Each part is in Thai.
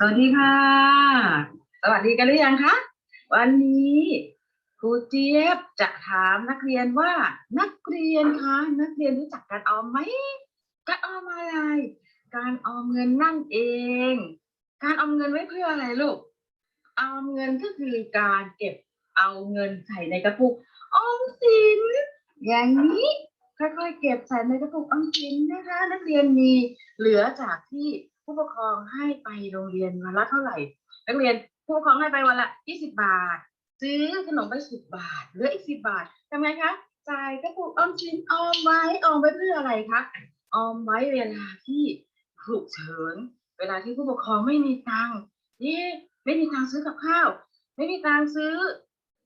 สวัสดีค่ะ สวัสดีกันหรือยังคะวันนี้ครูเจี๊ยบจะถามนักเรียนว่า นักเรียนคะนักเรียนรู้จักการออมไหมการออมอะไร การออมเงินนั่นเอง การออมเงินไว้เพื่ออะไรลูกออมเงินก็คือการเก็บเอาเงินใส่ในกระปุกออมสินอย่างนี้ค่อยๆเก็บใส่ในกระปุกออมสินนะคะ นักเรียนมีเหลือจากที่ ผู้ปกครองให้ไปโรงเรียนวันละเท่าไหร่ นักเรียนผู้ปกครองให้ไปวันละ20บาท ซื้อขนมไป10บาทเหลืออีก10บาททำไงคะจ่ายกระปุกออมสินออมไว้ออมไว้เพื่ออะไรคะออมไว้เวลาที่ฉุกเฉินเวลาที่ผู้ปกครองไม่มีตังค์เย่ไม่มีตังค์ซื้อกับข้าว ไม่มีตังค์ซื้อ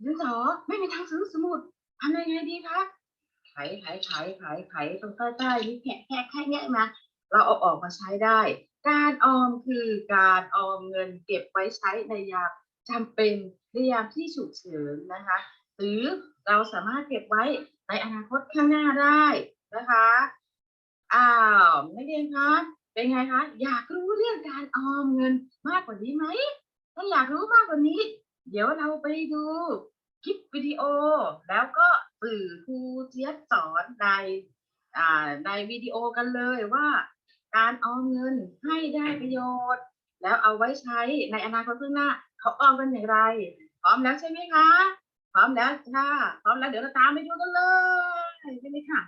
ดินสอไม่มีตังซื้อสมุดทำยังไงดีคะไขไขไขไขไขตรงใต้ๆนี่แค่แค่แค่เนี้ยมาเราเอาออกมาใช้ได้ การออมคือการออมเงินเก็บไว้ใช้ในยามจำเป็นในยามที่ฉุกเฉินนะคะ หรือเราสามารถเก็บไว้ในอนาคตข้างหน้าได้นะคะอ้าวนักเรียนคะเป็นไงคะอยากรู้เรื่องการออมเงินมากกว่านี้ไหมถ้าอยากรู้มากกว่านี้ เดี๋ยวเราไปดูคลิปวิดีโอ แล้วก็สื่อครูเจี๊ยบสอนในอ่าในวิดีโอกันเลยว่า การออมเงินให้ได้ประโยชน์ แล้วเอาไว้ใช้ในอนาคตข้างหน้า เขาออมกันอย่างไร พร้อมแล้วใช่ไหมคะ พร้อมแล้วค่ะ พร้อมแล้วเดี๋ยวเราตามไปดูกันเลยใช่ไหมคะ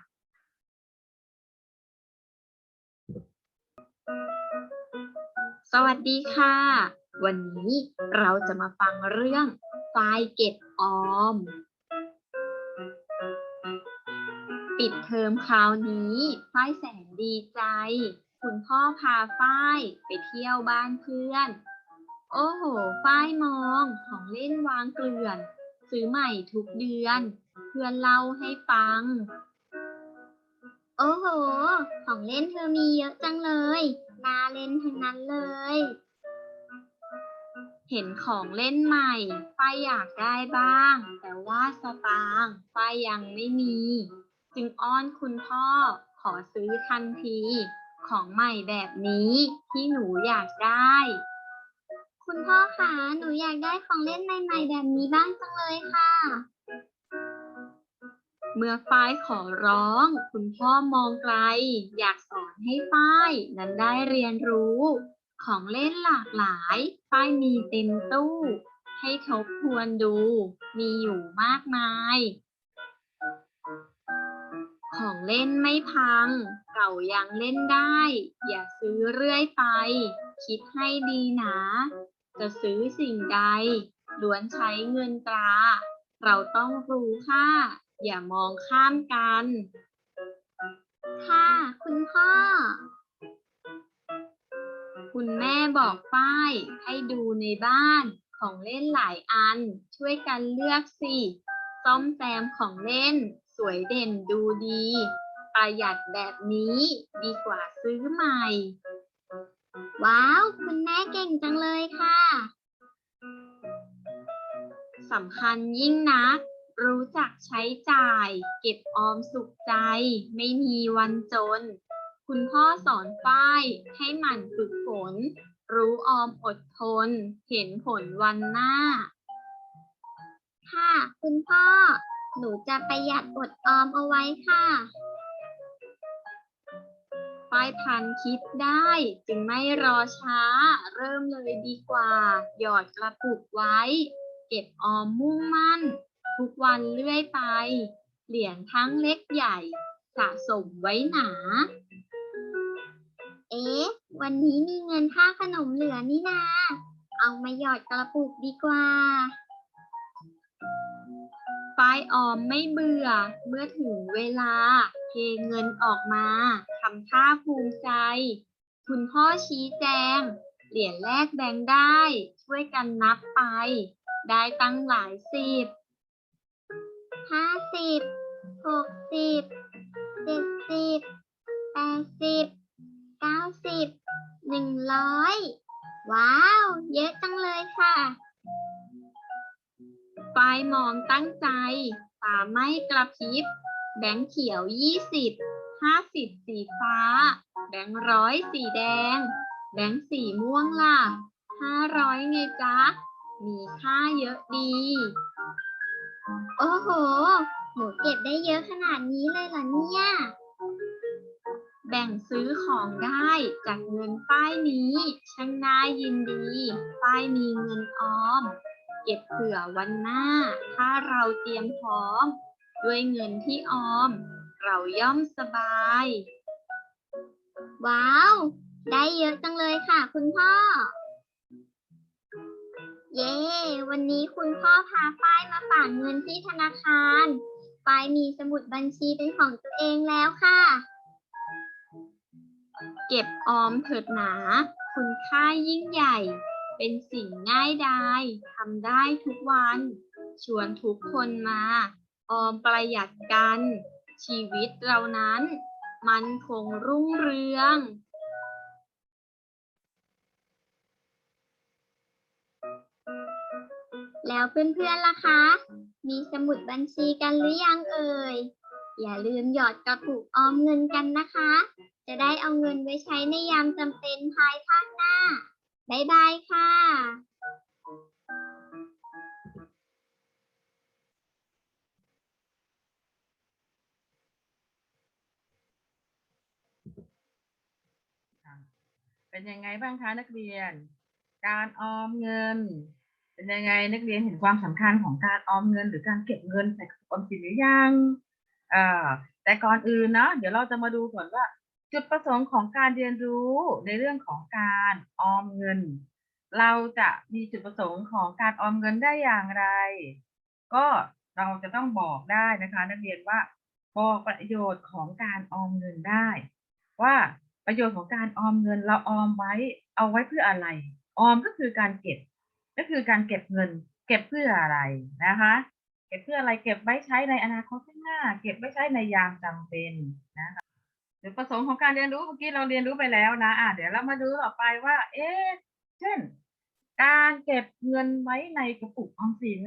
สวัสดีค่ะ วันนี้เราจะมาฟังเรื่องไฟล์เก็บออม ปิดเทอมคราวนี้ฝ้ายแสนดีใจ คุณพ่อพาฝ้ายไปเที่ยวบ้านเพื่อน โอ้โห ฝ้ายมองของเล่นวางเกลื่อน ซื้อใหม่ทุกเดือน เพื่อนเล่าให้ฟัง โอ้โห ของเล่นเธอมีเยอะจังเลยนาเล่นทั้งนั้นเลย เห็นของเล่นใหม่ ฝ้ายอยากได้บ้าง แต่ว่าสตางค์ฝ้ายยังไม่มี จึงอ้อนคุณพ่อขอซื้อทันที ของใหม่แบบนี้ที่หนูอยากได้ คุณพ่อคะหนูอยากได้ของเล่นใหม่ ๆ แบบนี้บ้างจังเลยค่ะ เมื่อฝ้ายขอร้อง คุณพ่อมองไกล อยากสอนให้ฝ้ายนั้นได้เรียนรู้ ของเล่นหลากหลายฝ้ายมีเต็มตู้ ให้ทบทวนดู มีอยู่มากมาย ของเล่นไม่พัง เก่ายังเล่นได้ อย่าซื้อเรื่อยไป คิดให้ดีนะ จะซื้อสิ่งใดล้วนใช้เงินตรา เราต้องรู้ค่า อย่ามองข้ามกัน ค่ะ คุณพ่อ คุณแม่บอกฝ้าย ให้ดูในบ้านของเล่นหลายอัน ช่วยกันเลือกสิซ่อมแซมของเล่น สวยเด่นดูดี ประหยัดแบบนี้ดีกว่าซื้อใหม่ ว้าว คุณแม่เก่งจังเลยค่ะสำคัญยิ่งนัก รู้จักใช้จ่าย เก็บออมสุขใจ ไม่มีวันจน คุณพ่อสอนฝ้ายให้หมั่นฝึกฝน รู้ออมอดทน เห็นผลวันหน้า ค่ะ คุณพ่อ หนูจะประหยัดอดออมเอาไว้ค่ะฝ้ายพันคิดได้ จึงไม่รอช้า เริ่มเลยดีกว่า หยอดกระปุกไว้ เก็บออมมุ่งมั่น ทุกวันเรื่อยไป เหรียญทั้งเล็กใหญ่ สะสมไว้หนา เอ๊ะ วันนี้มีเงินค่าขนมเหลือนี่นา เอามาหยอดกระปุกดีกว่า ฝ้ายออมไม่เบื่อ เมื่อถึงเวลา เทเงินออกมาทำท่าภูมิใจ คุณพ่อชี้แจง เหรียญแรกแบงค์ได้ ช่วยกันนับไป ได้ตั้งหลายสิบห้าสิบหกสิบเจ็ดสิบแปดสิบเก้าสิบหนึ่งร้อยว้าว เยอะ ฝ้ายมองตั้งใจตาไม่กระพริบ แบงค์เขียวยี่สิบห้าสิบสีฟ้า แบงค์ร้อยสีแดง แบงค์สีม่วงล่ะฮห้าร้อยไงจ๊ะ มีค่าเยอะดี โอ้โห หนูเก็บได้เยอะขนาดนี้เลยเหรอเนี่ย แบ่งซื้อของได้จากเงินป้ายนี้ ช่างน่ายินดี ป้ายมีเงินออม เก็บเผื่อวันหน้า ถ้าเราเตรียมพร้อม ด้วยเงินที่ออม เราย่อมสบาย ว้าว ได้เยอะจังเลยค่ะ คุณพ่อ เย้ วันนี้คุณพ่อพาฝ้ายมาฝากเงินที่ธนาคารฝ้ายมีสมุดบัญชีเป็นของตัวเองแล้วค่ะ เก็บออมเถิดหนา คุณค่ายิ่งใหญ่ เป็นสิ่งง่ายดายทำได้ทุกวัน ชวนทุกคนมา ออมประหยัดกัน ชีวิตเรานั้น มันคงรุ่งเรืองแล้วเพื่อนๆล่ะคะ มีสมุดบัญชีกันหรือยังเอ่ย อย่าลืมหยอดกระปุกออมเงินกันนะคะ จะได้เอาเงินไว้ใช้ในยามจำเป็นภายภาคหน้า บ๊ายบายค่ะเป็นยังไงบ้างคะนักเรียน การออมเงิน เป็นยังไงนักเรียนเห็นความสำคัญของการออมเงิน หรือการเก็บเงินใส่กระปุกออมสินหรือยังอ่อแต่ก่อนอื่นเนาะเดี๋ยวเราจะมาดูก่อนว่า จุดประสงค์ของการเรียนรู้ในเรื่องของการออมเงิน เราจะมีจุดประสงค์ของการออมเงินได้อย่างไร ก็เราจะต้องบอกได้นะคะ นักเรียนว่าบอกประโยชน์ของการออมเงินได้ ว่าประโยชน์ของการออมเงินเราออมไว้เอาไว้เพื่ออะไร ออมก็คือการเก็บ ก็คือการเก็บเงิน เก็บเพื่ออะไรนะคะ เก็บเพื่ออะไรเก็บไว้ใช้ในอนาคตข้างหน้า เก็บไว้ใช้ในยามจำเป็นนะคะ จุดประสงค์ของการเรียนรู้เมื่อกี้เราเรียนรู้ไปแล้วนะอะเดี๋ยวเรามาดูต่อไปว่า เอ๊ะเช่น การเก็บเงินไว้ในกระปุกออมสิน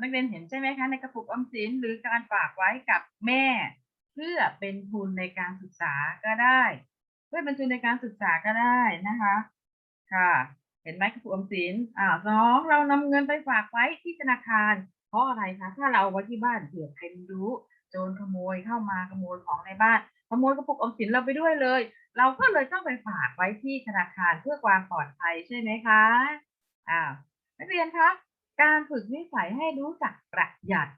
นักเรียนเห็นใช่ไหมคะในกระปุกออมสินหรือการฝากไว้กับแม่ เพื่อเป็นทุนในการศึกษาก็ได้ เพื่อเป็นทุนในการศึกษาก็ได้นะคะ ค่ะ เห็นไหมกระปุกออมสินอ่าสองเรานำเงินไปฝากไว้ที่ธนาคาร เพราะอะไรคะถ้าเราไว้ที่บ้านเผื่อใครรู้โจรขโมยเข้ามาขโมยของในบ้าน ขโมยกระปุกออมสินเราไปด้วยเลย เราก็เลยต้องไปฝากไว้ที่ธนาคารเพื่อความปลอดภัยใช่ไหมคะอ้าวนักเรียนคะการฝึกนิสัยให้รู้จักประหยัด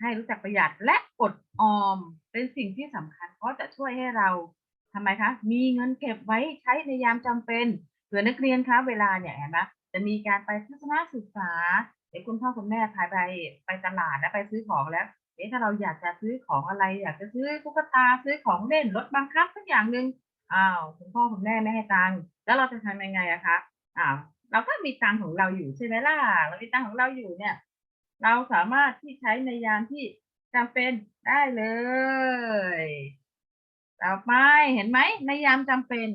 ให้รู้จักประหยัดและอดออม เป็นสิ่งที่สำคัญเพราะจะช่วยให้เราทำไมคะ มีเงินเก็บไว้ใช้ในยามจำเป็นเผื่อนักเรียนคะเวลาเนี่ยเห็นไหมจะมีการไปทัศนศึกษาเดี๋ยวคุณพ่อคุณแม่พาไปไปตลาดแล้วไปซื้อของแล้ว เอ๊ะถ้าเราอยากจะซื้อของอะไร อยากจะซื้อตุ๊กตาซื้อของเล่นรถบังคับสักอย่างหนึ่งอ้าวคุณพ่อคุณแม่ไม่ให้ตังค์แล้วเราจะทำยังไงอะคะอ้าวเราก็มีตังค์ของเราอยู่ใช่ไหมล่ะเรามีตังค์ของเราอยู่เนี่ย เราสามารถที่ใช้ในยามที่จำเป็นได้เลยต่อไปเห็นไหมในยามจำเป็น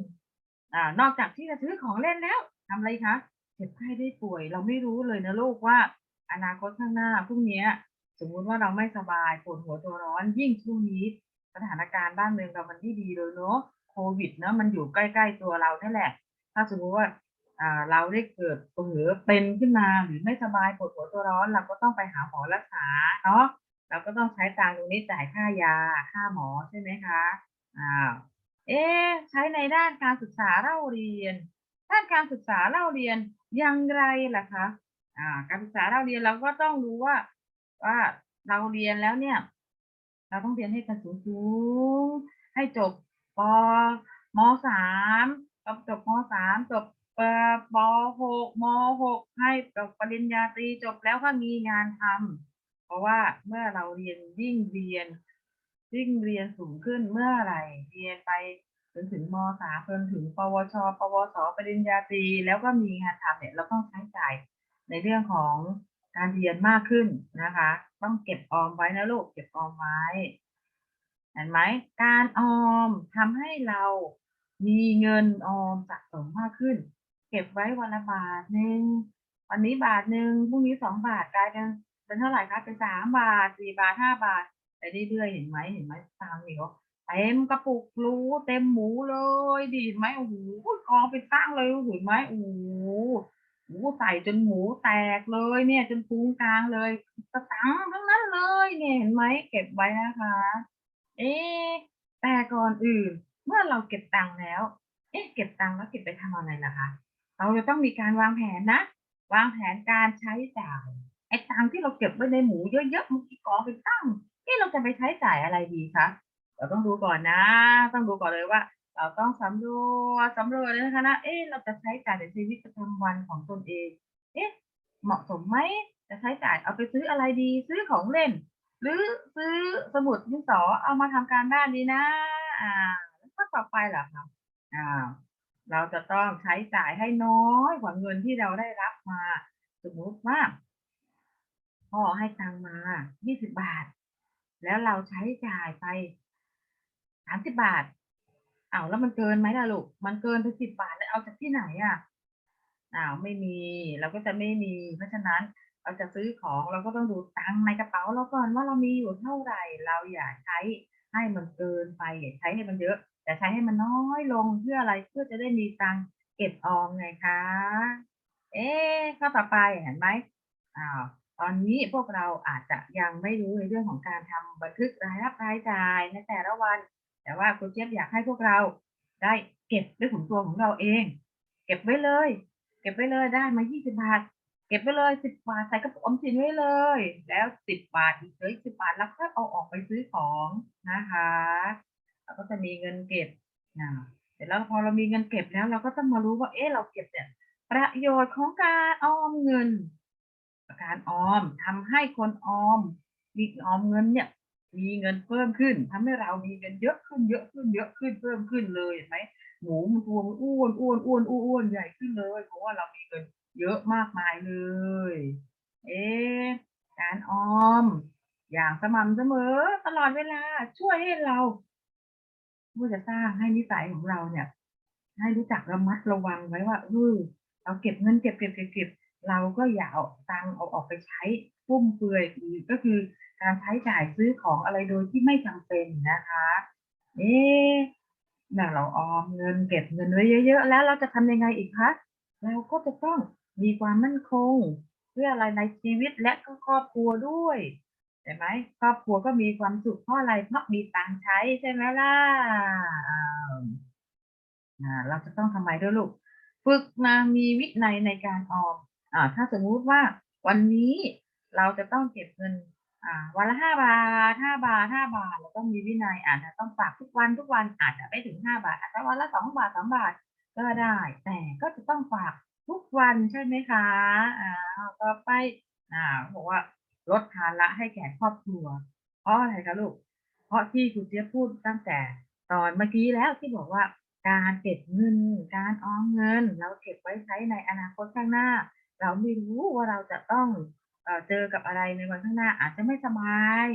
อ่านอกจากที่จะซื้อของเล่นแล้วทำอะไรคะเจ็บไข้ได้ป่วย เราไม่รู้เลยนะลูกว่า อนาคตข้างหน้าพรุ่งนี้ สมมุติว่าเราไม่สบายปวดหัวตัวร้อน ยิ่งช่วงนี้สถานการณ์บ้านเมืองเรามันไม่ดีเลยเนาะโควิดเนาะมันอยู่ใกล้ๆตัวเรานั่นแหละ ถ้าสมมติว่าเราได้เกิดเออเป็นขึ้นมาหรือไม่สบายปวดหัวตัวร้อน เราก็ต้องไปหาหมอรักษาเนาะเราก็ต้องใช้ตังค์ตรงนี้จ่ายค่ายาค่าหมอใช่ไหมคะอ้าวเอ๊ใช้ในด้านการศึกษาเล่าเรียน ด้านการศึกษาเล่าเรียนอย่างไรล่ะคะอ่าการศึกษาเล่าเรียนเราก็ต้องรู้ว่า ว่าเราเรียนแล้วเนี่ย เราต้องเรียนให้กระสูงสูงให้จบปมสามจบจบมสามจบเอ่อปหกมหกให้จบปริญญาตรีจบแล้วก็มีงานทำเพราะว่าเมื่อเราเรียนยิ่งเรียนยิ่งเรียนสูงขึ้นเมื่อไหร่เรียนไปจนถึงมสามจนถึง ปวช ปวส ปริญญาตรีแล้วก็มีงานทำเนี่ยเราต้องใช้จ่ายในเรื่องของ การเรียนมากขึ้นนะคะ ต้องเก็บออมไว้นะลูกเก็บออมไว้เห็นไหมการออมทำให้เรามีเงินออมสะสมมากขึ้น เก็บไว้วันละบาทหนึ่งวันนี้บาทหนึ่งพรุ่งนี้สองบาทกลายเป็นเป็นเท่าไหร่คะเป็นสามบาทสี่บาทห้าบาทไปเรื่อยๆเห็นไหมเห็นไหมตังค์นี่ก็เต็มกระปุกรู้เต็มหมูเลยดีไหมโอ้โหกองเป็นตั้งเลยเห็นไหมโอ้โหูใส่จนหมูแตกเลยเนี่ย จนพุงกลางเลยกระตังทั้งนั้นเลยเนี่ยเห็นไหมเก็บไว้นะคะ เอ๊แต่ก่อนอื่น เมื่อเราเก็บตังค์แล้ว เอ๊ะเก็บตังค์แล้วเก็บไปทำอะไรล่ะคะ เราจะต้องมีการวางแผนนะ วางแผนการใช้จ่ายไอ้ตังค์ที่เราเก็บไว้ในหมูเยอะๆมันกี่กองเป็นตั้งเอ๊ะเราจะไปใช้จ่ายอะไรดีคะเราต้องดูก่อนนะ ต้องดูก่อนเลยว่า เราต้องสำรวจสำรวจเลยนะคะนะเอ๊ะเราจะใช้จ่ายในชีวิตประจำวันของตนเองเอ๊ะเหมาะสมไหมจะใช้จ่ายเอาไปซื้ออะไรดี ซื้อของเล่น หรือซื้อสมุดดินสอเอามาทำการบ้านดีนะอ่าแล้วก็ต่อไปล่ะคะอ่าเราจะต้องใช้จ่ายให้น้อยกว่าเงินที่เราได้รับมา สมมติว่าพ่อให้ตังมา 20 บาท แล้วเราใช้จ่ายไป 30 บาท อ้าวแล้วมันเกินไหมล่ะลูก มันเกินไปสิบบาทแล้วเอาจากที่ไหนอะอ้าวไม่มีเราก็จะไม่มี เพราะฉะนั้นเราจะซื้อของเราก็ต้องดูตังค์ในกระเป๋าเราก่อนว่าเรามีอยู่เท่าไหร่เราอย่าใช้ให้มันเกินไปอย่าใช้ให้มันเยอะ แต่ใช้ให้มันน้อยลงเพื่ออะไรเพื่อจะได้มีตังค์เก็บออมไงคะ เอ๊ะข้อต่อไปเห็นไหมอ้าวตอนนี้พวกเราอาจจะยังไม่รู้ในเรื่องของการทำบันทึกรายรับรายจ่ายในแต่ละวัน แต่ว่าครูเจี๊ยบอยากให้พวกเราได้เก็บด้วยของตัวของเราเอง เก็บไว้เลย เก็บไว้เลยได้มา20บาท เก็บไว้เลย10บาทใส่กระปุกออมสินไว้เลย แล้ว10บาทอีกเหลืออีก10บาทแล้วค่เอาออกไปซื้อของนะคะเราก็จะมีเงินเก็บนะเสร็จแล้วพอเรามีเงินเก็บแล้ว เราก็ต้องมารู้ว่าเอ๊ะเราเก็บเนี่ยประโยชน์ของการออมเงิน การออมทำให้คนออมมีออมเงินเนี่ย มีเงินเพิ่มขึ้นทำให้เรามีเงินเยอะขึ้นเยอะขึ้นเยอะขึ้นเพิ่มขึ้นเลยเห็นไหมหมูมันตัวมันอ้วนอ้วนอ้วนอ้วนอ้วนใหญ่ขึ้นเลยเพราะว่าเรามีเงินเยอะมากมายเลย เอ๊การออม อย่างสม่ำเสมอตลอดเวลาช่วยให้เราเพื่อจะสร้างให้นิสัยของเราเนี่ย ให้รู้จักระมัดระวังไว้ว่าเออเราเก็บเงินเก็บเก็บเก็บเก็บ เราก็อย่าเอาตังเอาออกไปใช้ฟุ่มเฟือยอีกก็คือการใช้จ่ายซื้อของอะไรโดยที่ไม่จำเป็นนะคะ เอ๊ะเมื่อเราออมเงินเก็บเงินไว้เยอะๆ แล้วเราจะทำยังไงอีกคะ เราก็จะต้องมีความมั่นคง เพื่ออะไรในชีวิตและก็ครอบครัวด้วยใช่ไหมครอบครัวก็มีความสุขเพราะอะไรเพราะมีตังใช้ใช่ไหมล่ะอ่าเราจะต้องทำไมด้วยลูก ฝึกมามีวินัยในการออม ถ้าสมมุติว่าวันนี้เราจะต้องเก็บเงินอ่าวันละห้าบาทห้าบาทห้าบาทเราต้องมีวินัยอาจจะต้องฝากทุกวันทุกวันอาจจะไม่ถึงห้าบาทอาจจะวันละสองบาทสามบาทก็ได้ แต่ก็จะต้องฝากทุกวันใช่ไหมคะอ่าต่อไปอ่าบอกว่าลดภาระให้แก่ครอบครัว เพราะอะไรคะลูก เพราะที่คุณเจี๊ยบพูดตั้งแต่ตอนเมื่อกี้แล้วที่บอกว่าการเก็บเงิน การออมเงิน เราเก็บไว้ใช้ในอนาคตข้างหน้า เราไม่รู้ว่าเราจะต้องเจอกับอะไรในวันข้างหน้า อาจจะไม่สบาย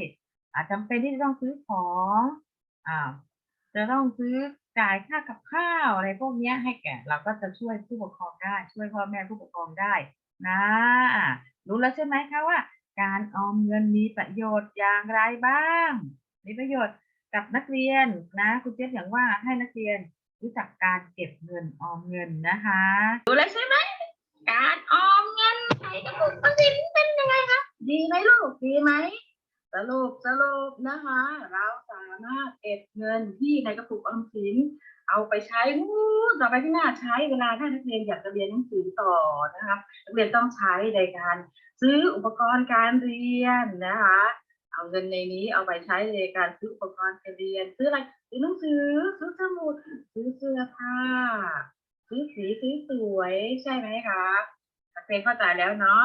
อาจจำเป็นที่จะต้องซื้อของอ่าจะต้องซื้อจ่ายค่ากับข้าวอะไรพวกนี้ให้แก่เราก็จะช่วยผู้ปกครองได้ ช่วยพ่อแม่ผู้ปกครองได้นะรู้แล้วใช่ไหมคะว่า การออมเงินมีประโยชน์อย่างไรบ้าง มีประโยชน์กับนักเรียนนะคุณเจี๊ยบอย่างว่าให้นักเรียนรู้จักการเก็บเงินออมเงินนะคะ รู้แล้วใช่ไหม การออมเงินใส่กระปุกออมสินเป็นยังไงคะดีไหมลูกดีไหมสรุปสรุปนะคะ เราสามารถเก็บเงินที่ในกระปุกออมสินเอาไปใช้ต่อไปที่หน้าใช้เวลาถ้านักเรียนอยากจะเรียนหนังสือต่อนะคะนักเรียนต้องใช้ในการซื้ออุปกรณ์การเรียนนะคะ เอาเงินในนี้เอาไปใช้ในการซื้ออุปกรณ์การเรียน ซื้ออะไรซื้อหนังสือซื้อสมุดซื้อเสื้อผ้า ซื้อสีซื้อสวยใช่ไหมคะนักเรียนเข้าใจแล้วเนาะ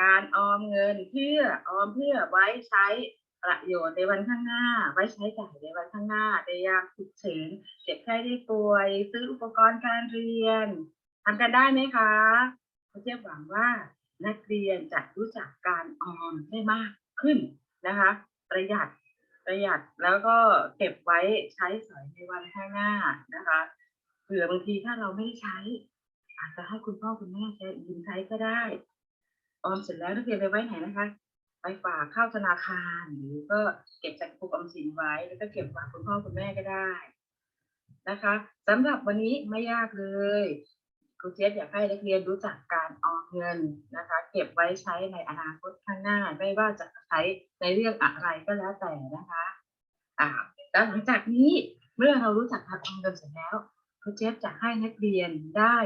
การออมเงินเพื่อออมเพื่อไว้ใช้ประโยชน์ในวันข้างหน้า ไว้ใช้จ่ายในวันข้างหน้าในยามฉุกเฉินเจ็บไข้ได้ป่วย ซื้ออุปกรณ์การเรียนทำกันได้ไหมคะเขาเชื่อหวังว่านักเรียนจะรู้จักการออมได้มากขึ้นนะคะ ประหยัดประหยัดแล้วก็เก็บไว้ใช้สอยในวันข้างหน้านะคะ ผื่อบางทีถ้าเราไม่ได้ใช้ อาจจะให้คุณพ่อคุณแม่ใช้ยืมใช้ก็ได้ ออมเสร็จแล้วนักเรียนไปไว้ไหนนะคะ ไปฝากเข้าธนาคารหรือก็เก็บจากกระปุกออมสินไว้ แล้วก็เก็บฝากคุณพ่อคุณแม่ก็ได้นะคะสำหรับวันนี้ไม่ยากเลยครูเจี๊ยบอยากให้นักเรียนรู้จักการออมเงินนะคะ เก็บไว้ใช้ในอนาคตข้างหน้า ไม่ว่าจะใช้ในเรื่องอะไรก็แล้วแต่นะคะอ่าแล้วหลังจากนี้เมื่อเรารู้จักการออมเงินเสร็จแล้ว ครูเจี๊ยบจะให้นักเรียนได้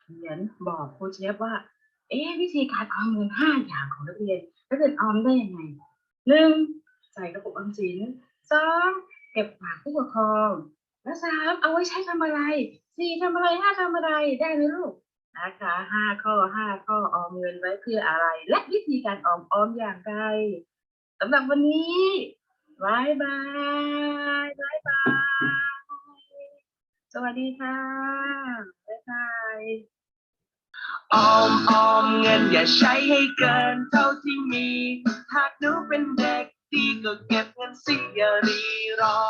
เขียนบอกครูเจี๊ยบว่า เอ๊ะวิธีการออมเงินห้าอย่างของนักเรียนนักเรียนออมได้ยังไงหนึ่งใส่กระปุกออมสินสองเก็บฝากผู้ปกครองและสามเอาไว้ใช้ทำอะไรสี่ทำอะไรห้าทำอะไรได้ไหมลูกนะคะห้าข้อห้าข้อออมเงินไว้เพื่ออะไร และวิธีการออมออมอย่างไรสำหรับวันนี้บายบาย สวัสดีค่ะ บ๊ายบายออมออมเงินอย่าใช้ให้เกินเท่าที่มี หากหนูเป็นเด็กดีก็เก็บเงินสิอย่ารีรอ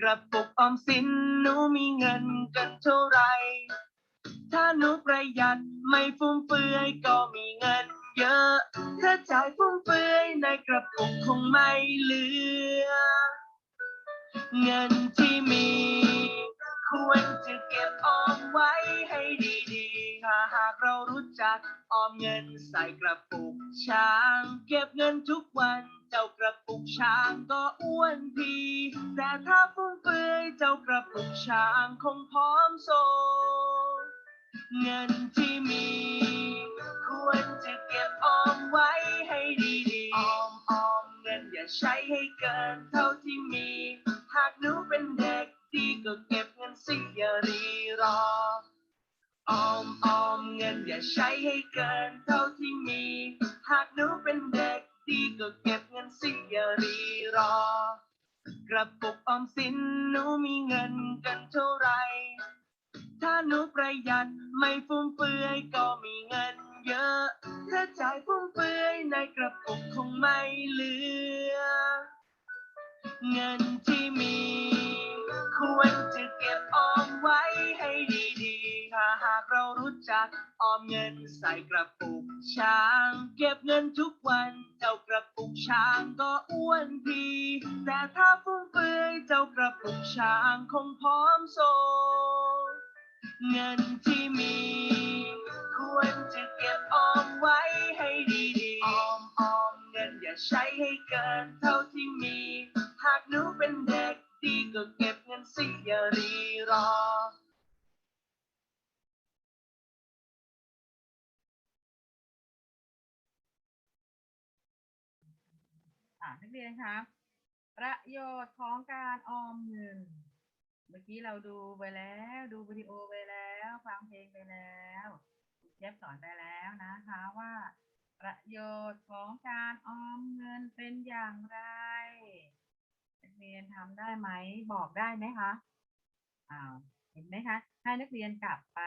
กระปุกออมสินหนูมีเงินกันเท่าไหรถ้าหนูประหยัดไม่ฟุ่มเฟือยก็มีเงินเยอะ ถ้าจ่ายฟุ่มเฟือยในกระปุกคงไม่เหลือ เงินที่มี ควรจะเก็บออมไว้ให้ดีๆถ้าหากเรารู้จักออมเงินใส่กระปุกช้าง เก็บเงินทุกวัน เจ้ากระปุกช้างก็อ้วนพีแต่ถ้าฟุ่มเฟือยเจ้ากระปุกช้างคงพร้อมโซเงินที่มี ควรจะเก็บออมไว้ให้ดีๆออมออมเงินอย่าใช้ให้เกินเท่าที่มี หากหนูเป็นเด็ก ดีก็เก็บเงินสิอย่ารีรอออมออมเงินอย่าใช้ให้เกินเท่าที่มี หากหนูเป็นเด็กดีก็เก็บเงินสิอย่ารีรอกระปุกออมสินหนูมีเงินกันเท่าไร ถ้าหนูประหยัดไม่ฟุ่มเฟือยก็มีเงินเยอะ ถ้าจ่ายฟุ่มเฟือยในกระปุกคงไม่เหลือ เงินที่มี ควรจะเก็บออมไว้ให้ดีๆ ถ้าหากเรารู้จักออมเงินใส่กระปุกช้าง เก็บเงินทุกวันเจ้ากระปุกช้างก็อ้วนพีแต่ถ้าฟุ่มเฟือยเจ้ากระปุกช้างคงพร้อมโซเงินที่มี เรียนครับประโยชน์ของการออมเงิน เมื่อกี้เราดูไปแล้ว ดูวิดีโอไปแล้ว ฟังเพลงไปแล้วเย็บสอนไปแล้วนะคะว่า ประโยชน์ของการออมเงินเป็นอย่างไรนักเรียนทำได้ไหมบอกได้ไหมคะอ้าวเห็นไหมคะให้นักเรียนกลับไป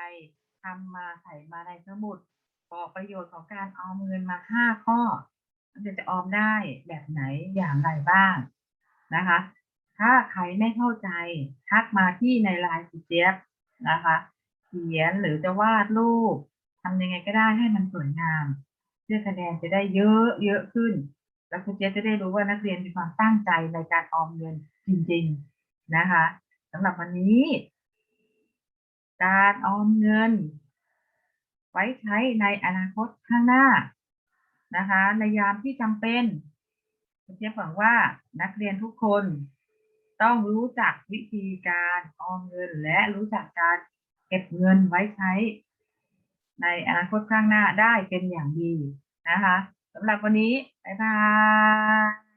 ทำมาใส่มาในสมุด บอกประโยชน์ของการออมเงินมาห้าข้อ นักเรียนจะออมได้แบบไหนอย่างไรบ้างนะคะ ถ้าใครไม่เข้าใจทักมาที่ในไลน์คุณเจี๊ยบนะคะ เขียนหรือจะวาดรูปทำยังไงก็ได้ให้มันสวยงามเพื่อคะแนนจะได้เยอะเยอะขึ้น แล้วคุณเจี๊ยบจะได้รู้ว่านักเรียนมีความตั้งใจในการออมเงินจริง ๆนะคะสำหรับวันนี้ การออมเงิน ไว้ใช้ในอนาคตข้างหน้า นะคะในยามที่จำเป็นคุณเจฟบหวังว่านักเรียนทุกคน ต้องรู้จักวิธีการออมเงิน และรู้จักการเก็บเงินไว้ใช้ ในอนาคตข้างหน้าได้เป็นอย่างดีนะคะสำหรับวันนี้บ๊ายบาย